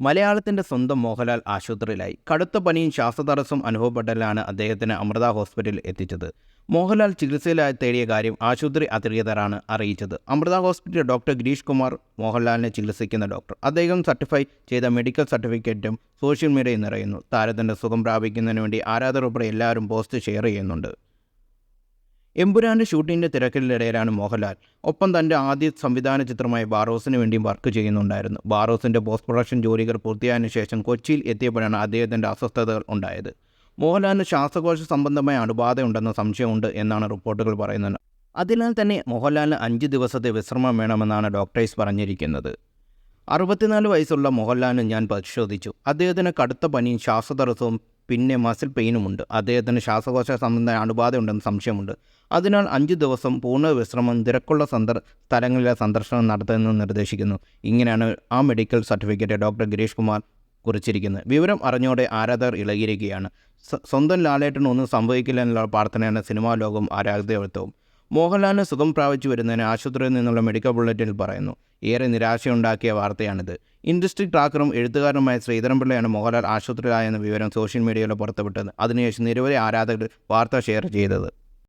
മലയാളത്തിന്റെ സ്വന്തം മോഹൻലാൽ ആശുപത്രിയിലായി. കടുത്ത പനിയും ശ്വാസതടസ്സം അനുഭവപ്പെട്ടതിലാണ് അദ്ദേഹത്തിന് അമൃത ഹോസ്പിറ്റലിൽ എത്തിച്ചത്. മോഹൻലാൽ ചികിത്സയിലായി തേടിയ കാര്യം ആശുപത്രി അധികൃതരാണ് അറിയിച്ചത്. അമൃത ഹോസ്പിറ്റലിലെ ഡോക്ടർ ഗിരീഷ് കുമാർ മോഹൻലാലിനെ ചികിത്സിക്കുന്ന ഡോക്ടർ. അദ്ദേഹം സർട്ടിഫൈ ചെയ്ത മെഡിക്കൽ സർട്ടിഫിക്കറ്റും സോഷ്യൽ മീഡിയയിൽ നിറയുന്നു. താരത്തിന്റെ സുഖം പ്രാപിക്കുന്നതിന് വേണ്ടി ആരാധകർ ഉൾപ്പെടെ എല്ലാവരും പോസ്റ്റ് ഷെയർ ചെയ്യുന്നുണ്ട്. എമ്പുരാന്റെ ഷൂട്ടിങ്ങിന്റെ തിരക്കിലിടയിലാണ് മോഹൻലാൽ. ഒപ്പം തന്റെ ആദ്യ സംവിധാന ചിത്രമായ ബാറോസിന് വേണ്ടിയും വർക്ക് ചെയ്യുന്നുണ്ടായിരുന്നു. ബാറോസിന്റെ പോസ്റ്റ് പ്രൊഡക്ഷൻ ജോലികൾ പൂർത്തിയായതിനു ശേഷം കൊച്ചിയിൽ എത്തിയപ്പോഴാണ് അദ്ദേഹത്തിന്റെ അസ്വസ്ഥതകൾ ഉണ്ടായത്. മോഹൻലാലിന് ശ്വാസകോശ സംബന്ധമായ അണുബാധയുണ്ടെന്ന സംശയമുണ്ട് എന്നാണ് റിപ്പോർട്ടുകൾ പറയുന്നത്. അതിനാൽ തന്നെ മോഹൻലാലിന് അഞ്ച് ദിവസത്തെ വിശ്രമം വേണമെന്നാണ് ഡോക്ടേഴ്സ് പറഞ്ഞിരിക്കുന്നത്. അറുപത്തിനാല് വയസ്സുള്ള മോഹൻലാലിന് ഞാൻ പരിശോധിച്ചു. അദ്ദേഹത്തിന് കടുത്ത പനിയും ശ്വാസതടസ്സവും പിന്നെ മസിൽ പെയിനുമുണ്ട് അദ്ദേഹത്തിന് ശ്വാസകോശ സംബന്ധ അണുബാധയുണ്ടെന്ന് സംശയമുണ്ട്. അതിനാൽ അഞ്ച് ദിവസം പൂർണ വിശ്രമം തിരക്കുള്ള സന്ദർ സ്ഥലങ്ങളിലെ സന്ദർശനം നടത്തുമെന്ന് നിർദ്ദേശിക്കുന്നു. ഇങ്ങനെയാണ് ആ medical certificate doctor Girish Kumar കുറിച്ചിരിക്കുന്നത്. വിവരം അറിഞ്ഞോടെ ആരാധകർ ഇളകിയിരിക്കുകയാണ്. സ്വന്തം ലാലേട്ടന് ഒന്നും സംഭവിക്കില്ല എന്നുള്ള പ്രാർത്ഥനയാണ് സിനിമാ ലോകവും ആരാധകത്വവും മോഹൻലാലിന് സുഖം പ്രാപിച്ചു വരുന്നതിന് ആശുപത്രിയിൽ നിന്നുള്ള മെഡിക്കൽ ബുള്ളറ്റിനിൽ പറയുന്നു. ഏറെ നിരാശയുണ്ടാക്കിയ വാർത്തയാണിത്. ഇൻഡസ്ട്രി ട്രാക്കറും എഴുത്തുകാരനുമായ ശ്രീധരൻപിള്ളയാണ് മോഹൻലാൽ ആശുപത്രിയിലായെന്ന വിവരം സോഷ്യൽ മീഡിയയിൽ പുറത്തുവിട്ടത്. അതിനുശേഷം നിരവധി ആരാധകർ വാർത്ത ഷെയർ ചെയ്തത്.